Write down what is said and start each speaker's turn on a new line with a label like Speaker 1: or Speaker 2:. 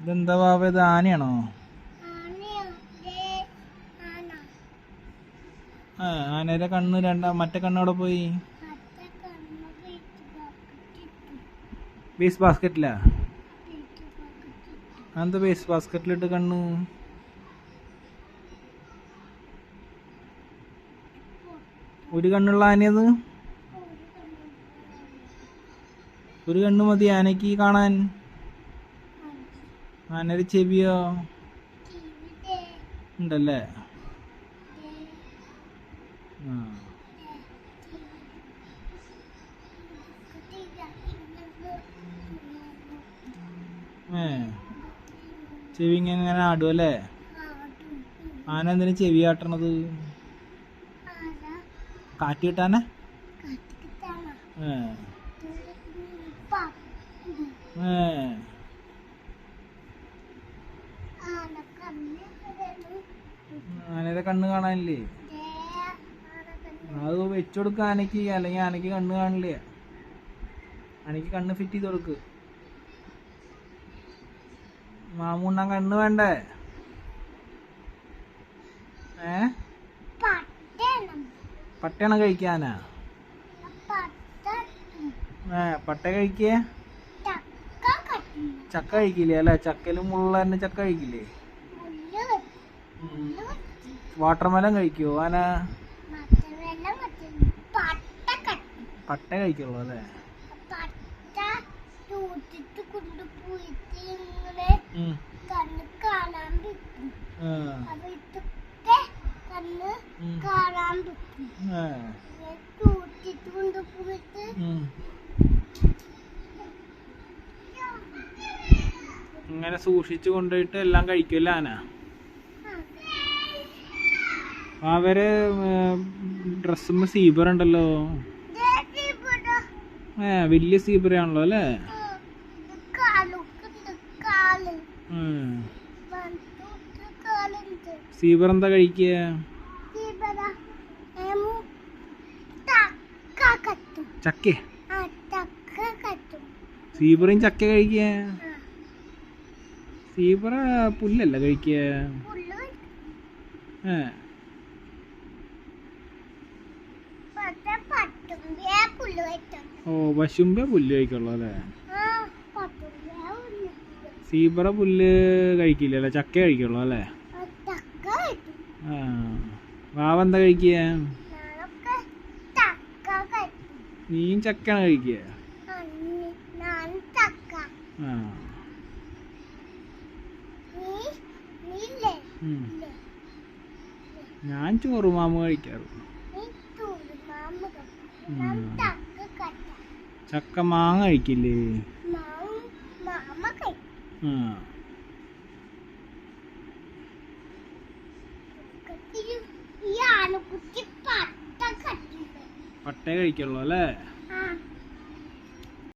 Speaker 1: ഇതെന്താ ബാബ? ഇത് ആനയാണോ? ആനയുടെ കണ്ണ് രണ്ടാ മറ്റേ കണ്ണവിടെ പോയി? വേസ്റ്റ് ബാസ്ക്കറ്റിലാ അതെന്താ വേസ്റ്റ് ബാസ്ക്കറ്റിലിട്ട് കണ്ണ്? ഒരു കണ്ണുള്ള ആനയത് ഒരു കണ്ണ് മതി ആനയ്ക്ക് കാണാൻ. ആനയുടെ ചെവിയോ? ഉണ്ടല്ലേ? ആ. ഏ. ചെവി ഇങ്ങനെ ആടും അല്ലേ? ആന എന്തിനു ചെവി ആട്ടണത്? കാറ്റ് കിട്ടാനാ? ഏ ഏ. ആനയുടെ കണ്ണ് കാണാനില്ലേ? അത് വെച്ചു കൊടുക്ക ആനയ്ക്ക് അല്ലെങ്കിൽ ആനയ്ക്ക് കണ്ണ് കാണില്ലേ? ആനയ്ക്ക് കണ്ണ് ഫിറ്റ് ചെയ്ത് കൊടുക്ക്. മാമൂണ്ണ കണ്ണ് വേണ്ടേ? ഏ? പട്ടയാണ് കഴിക്കാനാ? ഏ പട്ട കഴിക്കേ? ചക്ക കഴിക്കില്ലേ? അല്ലെ? ചക്കയിലും മുള്ള തന്നെ ചക്ക കഴിക്കില്ലേ? വാട്ടർമെലൻ കഴിക്കുവോ? ആന? പട്ട കഴിക്കുള്ളൂ അല്ലേ.
Speaker 2: ഇങ്ങനെ
Speaker 1: സൂക്ഷിച്ചു കൊണ്ടുപോയിട്ട് എല്ലാം കഴിക്കുമല്ലോ ആന? അവർ ഡ്രസ്സുമ്പോ സീബർ ഉണ്ടല്ലോ. ഏ വലിയ സീബറാണല്ലോ അല്ലേ? സീബർ എന്താ കഴിക്കുക? ചക്ക. സീബറും ചക്ക കഴിക്കുക? സീബറ പുല്ലല്ല കഴിക്കുക? ഏ. ഓ പശുമ്പ പുല്ല് കഴിക്കുള്ളൂ അല്ലേ
Speaker 2: പട്ടുമ്പേ പുല്ല്
Speaker 1: കഴിക്കില്ല അല്ലേ? ചക്ക കഴിക്കുള്ളൂ അല്ലേ?
Speaker 2: ആ
Speaker 1: വാവ എന്താ കഴിക്കുക? നീയും ചക്കയാണ് കഴിക്കുക?
Speaker 2: ആ, നി- ഞാൻ ചോറുമാമ
Speaker 1: ആ ചക്ക മാങ്ങ കഴിക്കില്ലേ? പട്ടേ കഴിക്കുള്ളൂ അല്ലേ?